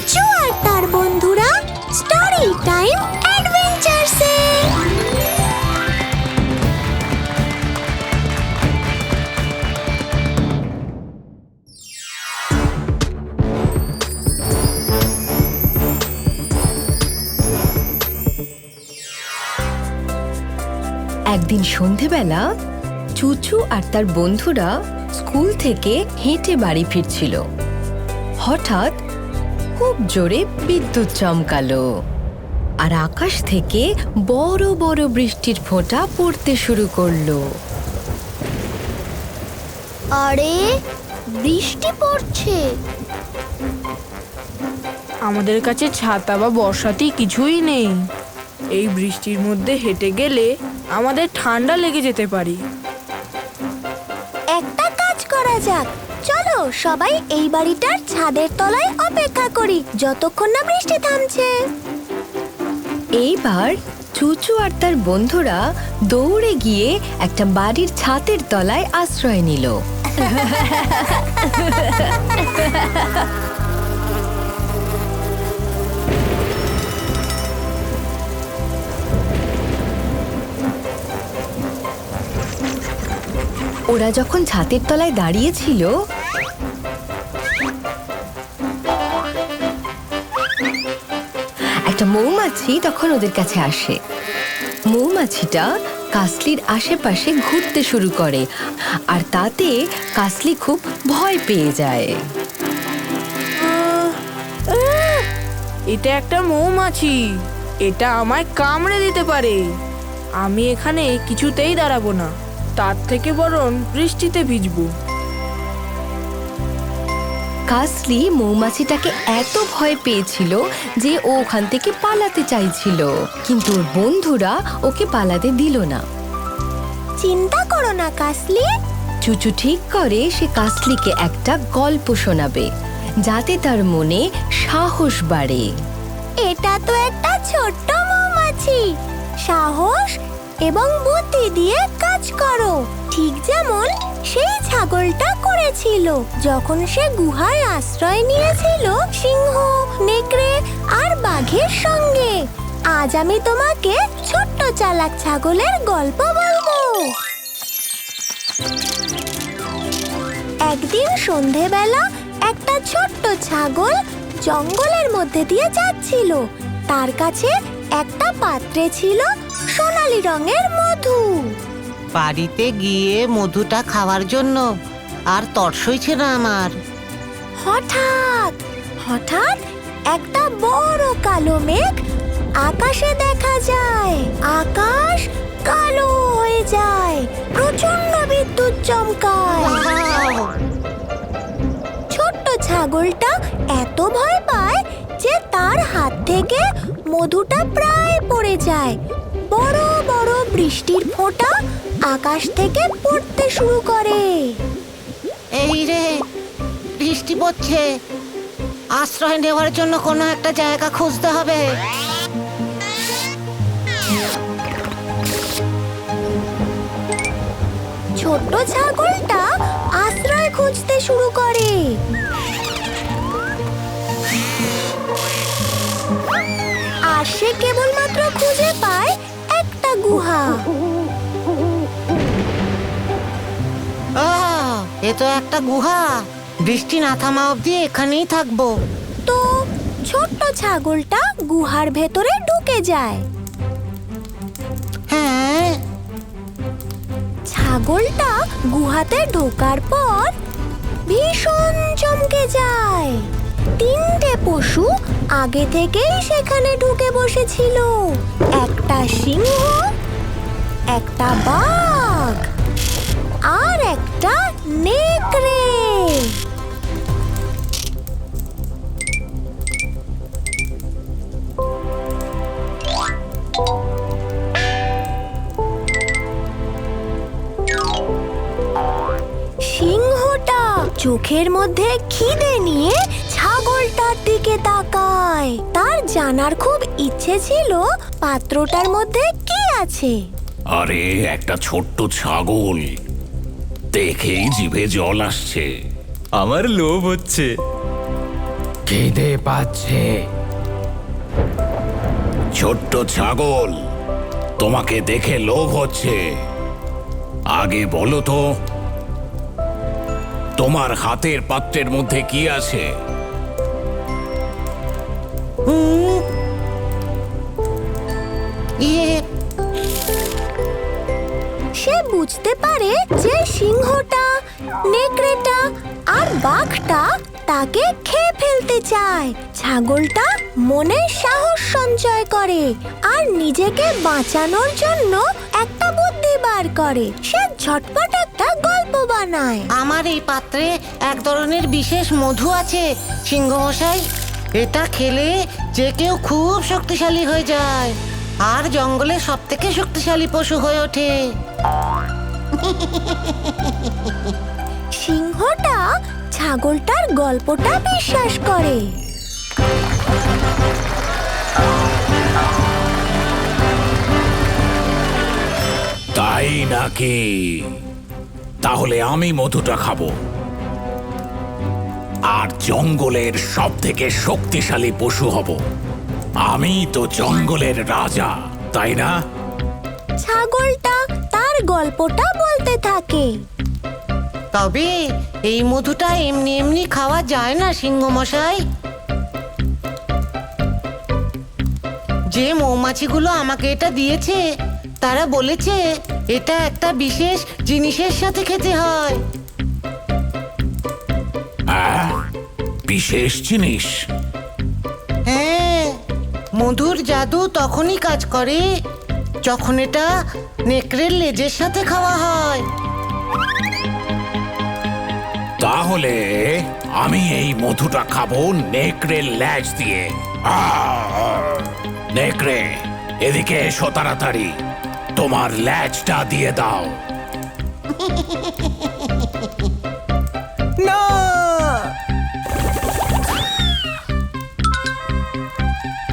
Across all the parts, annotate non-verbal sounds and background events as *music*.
চুচু আর তার বন্ধুরা স্টোরি টাইম অ্যাডভেঞ্চারসে একদিন সন্ধেবেলা চুচু আর তার বন্ধুরা স্কুল থেকে হেঁটে বাড়ি ফিরছিল। হঠাৎ খুব জোরে বিদ্যুৎ চমকালো। আর আকাশ থেকে বড় বড় বৃষ্টির ফোঁটা পড়তে শুরু করল। আরে বৃষ্টি পড়ছে। আমাদের কাছে ছাতা বা বর্ষাতি কিছুই নেই। এই বৃষ্টির মধ্যে হেঁটে গেলে আমাদের ঠান্ডা লেগে যেতে পারি। একটা কাজ করা যাক। সবাই এই বাড়িটার ছাদের তলায় অপেক্ষা করি, যতক্ষণ না বৃষ্টি থামছে। এইবার চুচু আর তার বন্ধুরা দৌড়ে গিয়ে একটা বাড়ির ছাতের তলায় আশ্রয় নিল। ওরা যখন ছাতের তলায় দাঁড়িয়েছিল মৌমাছি তখন ওদের কাছে আসে। মৌমাছিটা কাসলির আশেপাশে ঘুরতে শুরু করে আর তাতে কাসলি খুব ভয় পেয়ে যায়। এটা একটা মৌমাছি। এটা আমায় কামড়ে দিতে পারে। আমি এখানে কিছুতেই দাঁড়াবো না। তার থেকে বরং বৃষ্টিতে ভিজবো। কাসলি মৌমাছিটাকে এত ভয় পেয়েছিল যে ও ওখান থেকে পালাতে চাইছিল। কিন্তু ওর বন্ধুরা ওকে পালাতে দিল না। চিন্তা করো না কাসলি। চুচু ঠিক করে সে কাসলিকে একটা গল্প শোনাবে যাতে তার মনে সাহস বাড়ে। এটা তো একটা ছোট্ট মৌমাছি। সাহস এবং বুদ্ধি দিয়ে কাজ করো। করেছিল যখন সে গুহায় আশ্রয় নিয়েছিল, সিংহ, নেকড়ে আর বাঘের সঙ্গে। আজ আমি তোমাকে ছোট্ট চালাক ছাগলের গল্প বলব। একদিন সন্ধেবেলা একটা ছোট্ট ছাগল জঙ্গলের মধ্যে দিয়ে যাচ্ছিল। তার কাছে একটা পাত্রে ছিল সোনালী রঙের মধু। বাড়িতে গিয়ে মধুটা খাওয়ার জন্য আর তর্স হয়েছে না আমার। হঠাৎ হঠাৎ একটা বড় কালো মেঘ আকাশে দেখা যায়। আকাশ কালো হয়ে যায় প্রচণ্ড বিদ্যুৎ চমকায়। ছোট্ট ছাগলটা এত ভয় পায় যে তার হাত থেকে মধুটা প্রায় পড়ে যায়। বড় বড় বৃষ্টির ফোঁটা আকাশ থেকে পড়তে শুরু করে। বৃষ্টি পড়ছে আশ্রয় নেওয়ার জন্য কোনো একটা জায়গা খুঁজতে হবে। ছোট্ট ছাগলটা আশ্রয় খুঁজতে শুরু করে। আর সে কেবলমাত্র খুঁজে পায় একটা গুহা। এ তো একটা গুহা। বৃষ্টি না থামা অবধি এখানেই থাকব। তো ছোট্ট ছাগলটা গুহার ভেতরে ঢুকে যায়। হ্যাঁ। ছাগলটা গুহাতে ঢোকার পর ভীষণ চমকে যায়। তিনটে পশু আগে থেকেই সেখানে ঢুকে বসেছিল। একটা সিংহ একটা বাঘ আর একটা নেকড়ে। মধ্যে খিদে নিয়ে ছাগলটার দিকে তাকায়। তার জানার খুব ইচ্ছে ছিল পাত্রটার মধ্যে কি আছে। আরে একটা ছোট্ট ছাগল। দেখেই জিভে জল আসছে। আমার লোভ হচ্ছে। খিদে পাচ্ছে। ছোট্ট ছাগল তোমাকে দেখে লোভ হচ্ছে। আগে বলো তো তোমার হাতের পাত্রের মধ্যে কি আছে? ইয়ে। সে বুঝতে পারে যে সিংহটা, নেকড়েটা আর বাঘটা তাকে খেয়ে ফেলতে চায়। ছাগলটা মনে সাহস সঞ্চয় করে আর নিজেকে বাঁচানোর জন্য একটা বুদ্ধি বার করে। সে ঝটপট বানায়। আমার এই পাত্রে এক ধরনের বিশেষ মধু আছে সিংহমশাই। এটা খেলে যে কেউ খুব শক্তিশালী হয়ে যায় আর জঙ্গলে সব থেকে শক্তিশালী পশু হয়ে ওঠে। সিংহটা ছাগলটার গল্পটা বিশ্বাস করে। তাই নাকি? তাহলে আমি মধুটা খাব। আর জঙ্গলের সব থেকে শক্তিশালী পশু হব। আমি তো জঙ্গলের রাজা তাই না? ছাগলটা তার গল্পটা বলতে থাকে। তবে এই মধুটা এমনি এমনি খাওয়া যায় না সিংহ মশাই যে মৌমাছিগুলো আমাকে এটা দিয়েছে তারা বলেছে এটা একটা বিশেষ জিনিসের সাথে খেতে হয়। আহ, বিশেষ জিনিস। হ্যাঁ মধুর জাদু তখনই কাজ করে যখন এটা নেকড়ের লেজের সাথে খাওয়া হয়। তাহলে আমি এই মধুটা খাব নেকড়ের ল্যাজ দিয়ে! নেকড়ে এদিকে এসো তাড়াতাড়ি। তোমার ল্যাজটা দিয়ে দাও। না!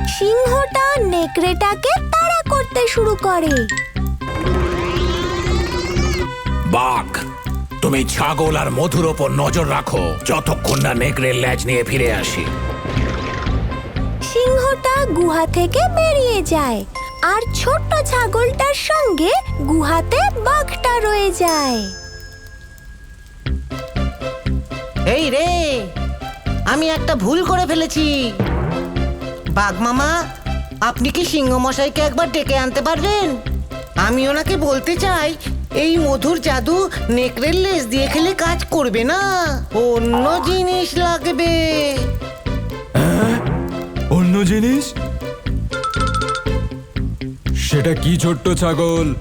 সিংহটা নেকড়েটাকে তাড়া করতে শুরু করে। বাঘ তুমি ছাগল আর মধুর ওপর নজর রাখো যতক্ষণ না নেকড়ের ল্যাজ নিয়ে ফিরে আসি। সিংহটা গুহা থেকে বেরিয়ে যায়। আর ছোট্ট ছাগলটার সঙ্গে গুহাতে বাঘটা রয়ে যায়। এই রে আমি একটা ভুল করে ফেলেছি। বাঘ মামা আপনি কি সিংহ মশাইকে একবার ডেকে আনতে পারবেন? আমি ওনাকে বলতে চাই এই মধুর জাদু নেকড়ের লেজ দিয়ে খেলে কাজ করবে না অন্য জিনিস লাগবে। অন্য জিনিস? সেটা কি ছোট্ট ছাগল?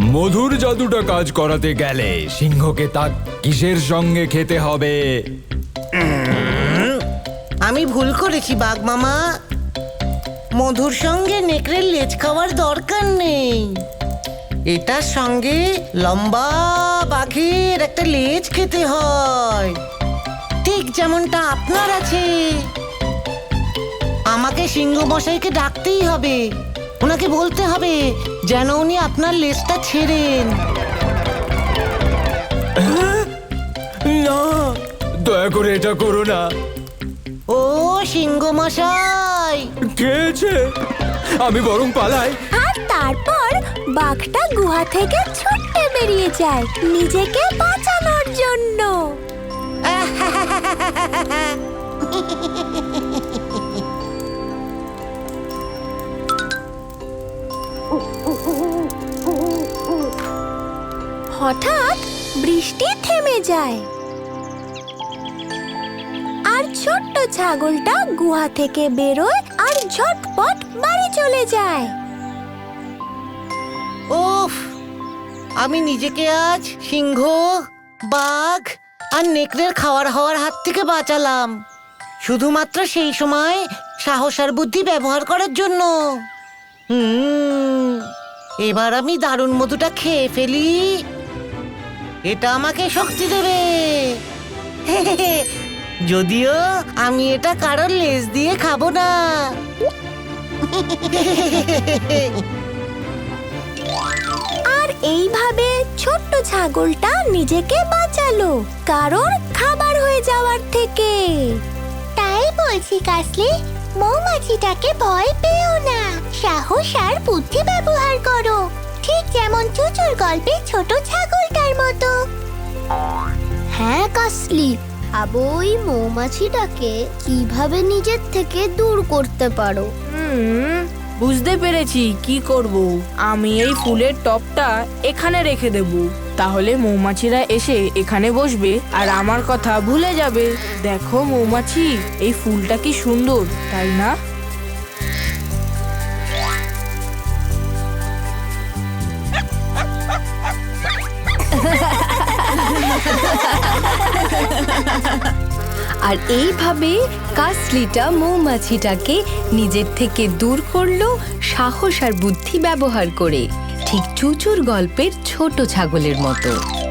মধুর জাদুটা কাজ করাতে গেলে সিংহকে তা কিসের সঙ্গে খেতে হবে? আমি ভুল করেছি, বাঘ মামা। মধুর সঙ্গে নেকড়ের লেজ খাওয়ার দরকার নেই। এটার সঙ্গে লম্বা বাঘের একটা লেজ খেতে হয়। ঠিক যেমনটা আপনার আছে। আমাকে সিংহ মশাইকে ডাকতেই হবে। ওনাকে বলতে হবে যেন উনি আপনার লেজটা ছেড়েন। না দয়া করে এটা করো না। ও সিংহ মশাই। খেয়েছে আমি বরং পালাই। আর তারপর বাঘটা গুহা থেকে ছুটতে বেরিয়ে যায়। নিজেকে বাঁচানোর হঠাৎ বৃষ্টি থেমে যায়। আর ছোট্ট ছাগলটা গুহা থেকে বেরোয় আর ঝটপট বাড়ি চলে যায়। উফ আমি নিজেকে আজ সিংহ, বাঘ আর নেকড়ের খাওয়ার হওয়ার হাত থেকে বাঁচালাম। শুধুমাত্র সেই সময় সাহস আর বুদ্ধি ব্যবহার করার জন্য। এবার আমি দারুণ মধুটা খেয়ে ফেলি। এটা আমাকে শক্তি দেবে। *laughs* যদিও আমি এটা কারোর লেজ দিয়ে খাব না। *laughs* আর এইভাবে ছোট্ট ছাগলটা নিজেকে বাঁচালো, কারোর খাবার হয়ে যাওয়ার থেকে। তাই বলছি, কাসলি, মৌমাছিটাকে ভয় পেও না। সাহস আর বুদ্ধি ব্যবহার করো। ঠিক যেমন চুচুর গল্পে ছোট ছাগলটার মতো। হ্যাঁ কাসলি, আবো ওই মৌমাছিটাকে কীভাবে নিজের থেকে দূর করতে পারো? বুঝতে পেরেছি। কি করব? আমি এই ফুলের টপটা এখানে রেখে দেব। তাহলে মৌমাছিরা এসে এখানে বসবে আর আমার কথা ভুলে যাবে। দেখো মৌমাছি, এই ফুলটা কি সুন্দর, তাই না? আর এইভাবে কাসলিটা মৌমাছিটাকে নিজের থেকে দূর করল সাহস আর বুদ্ধি ব্যবহার করে, ঠিক চুচুর গল্পের ছোট ছাগলের মতো।